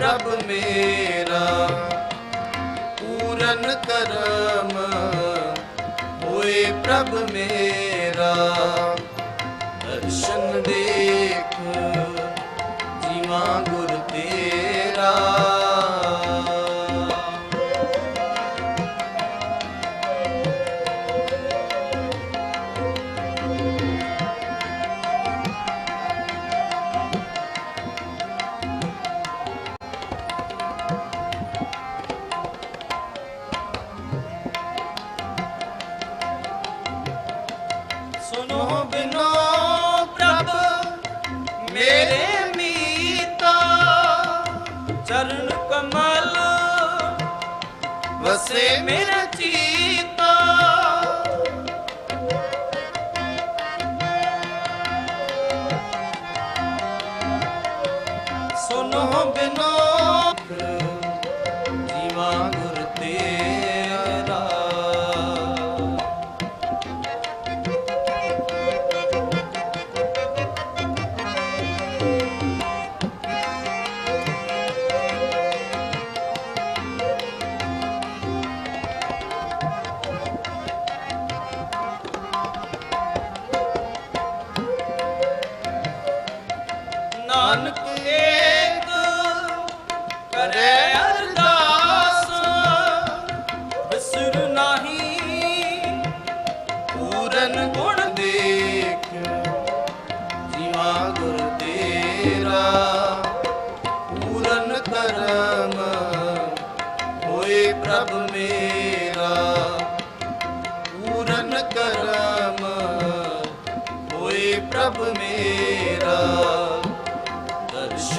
ਪ੍ਰਭ ਮੇਰਾ ਪੂਰਨ ਕਰਮ ਹੋਏ ਪ੍ਰਭ ਮੇਰਾ। ਦਰਸ਼ਨ ਦੇਖ ਜੀਵਾ ਮੇਰੇ ਮੀਤਾ ਚਰਨ ਕਮਲ ਵਸੇ ਮੇਰਾ ਚੀਤਾ। ਸੁਨੋ ਬਿਨੋ ਨਾਨਕ ਏਕ ਕਰੇ ਅਰਦਾਸ ਵਿਸਰ ਨਹੀਂ ਪੂਰਨ ਗੁਣ ਦੇਖ, ਜੀਵਾ ਗੁਰ ਤੇਰਾ ਪੂਰਨ ਕਰਮ ਹੋਏ ਪ੍ਰਭ ਮੇਰਾ।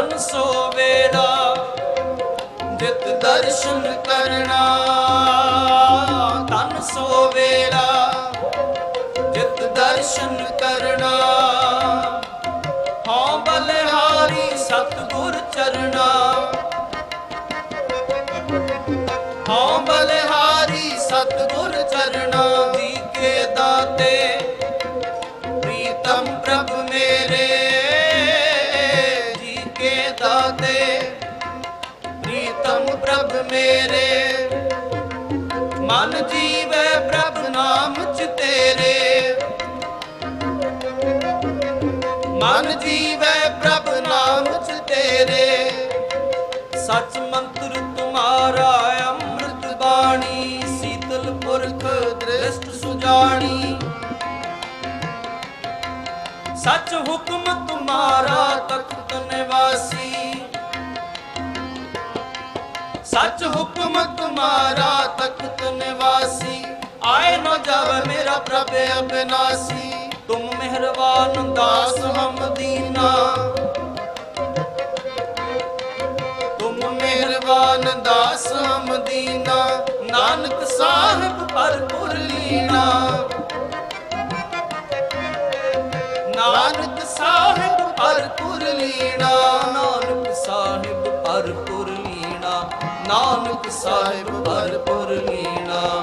ਤਨ ਸੋ ਵੇਲਾ ਜਿਤ ਦਰਸ਼ਨ ਕਰਨਾ। ਤਨ ਸੋ ਵੇਲਾ ਜਿਤ ਦਰਸ਼ਨ ਕਰਨਾ। ਹਉ ਬਲਹਾਰੀ ਸਤਿਗੁਰ ਚਰਣਾ ਹਉ ਬਲਿਹਾਰੀ ਸਤਗੁਰ ਚਰਣਾ ਦੀ ਕੇ ਦਾਤੇ, ਪ੍ਰੀਤਮ ਪ੍ਰਭ ਮੇਰੇ। ਪ੍ਰਭ ਨਾਮ ਚ ਤੇਰੇ। ਮਨ ਜੀਵੇ ਪ੍ਰਭ ਨਾਮ ਚ ਤੇਰੇ। ਸਚ ਮੰਤਰ ਤੁਮਾਰਾ ਅੰਮ੍ਰਿਤ ਬਾਣੀ, ਸੀਤਲ ਪੁਰਖ ਦ੍ਰਿਸ਼ਟ ਸੁਜਾਣੀ। ਸਚ ਹੁਕਮ ਤੁਮਾਰਾ ਤਖਤ ਨਿਵਾਸੀ। ਸੱਚ ਹੁਕਮ ਤੁਮਾਰਾ ਤਖਤ ਨਿਵਾਸੀ। ਆਏ ਨ ਜਾਵੇ ਮੇਰਾ ਪ੍ਰਭ ਅਬਿਨਾਸੀ। ਤੁਮ ਮਿਹਰਬਾਨ ਦਾਸ ਹਮ ਦੀਨਾ। ਤੁਮ ਮਿਹਰਬਾਨ ਦਾਸ ਹਮ ਦੀਨਾ। ਨਾਨਕ ਸਾਹਿਬ ਭਰਪੁਰ ਲੀਣਾ ਨਾਨਕ ਸਾਹਿਬ ਭਰਪੁਰ ਲੀਣਾ ਨਾਨਕ ਸਾਹਿਬ ਭਰਪੁਰ ਲੀਣਾ ਨਾਨਕ ਸਾਹਿਬ ਭਰਪੁਰ ਲੀਣਾ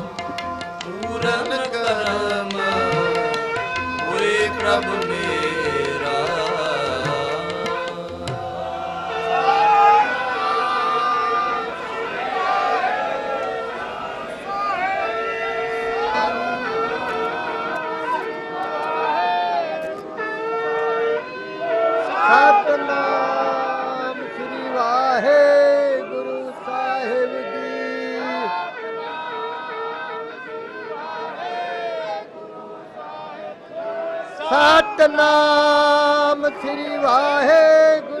ਸਤਨਾਮ ਸ੍ਰੀ ਵਾਹਿਗੁਰੂ।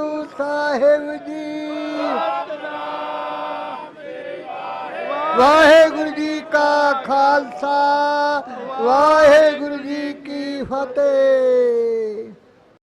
ਸਾਹਿਬ ਜੀ। ਵਾਹਿਗੁਰੂ ਜੀ ਕਾ ਖਾਲਸਾ ਵਾਹਿਗੁਰੂ ਜੀ ਕੀ ਫਤਿਹ।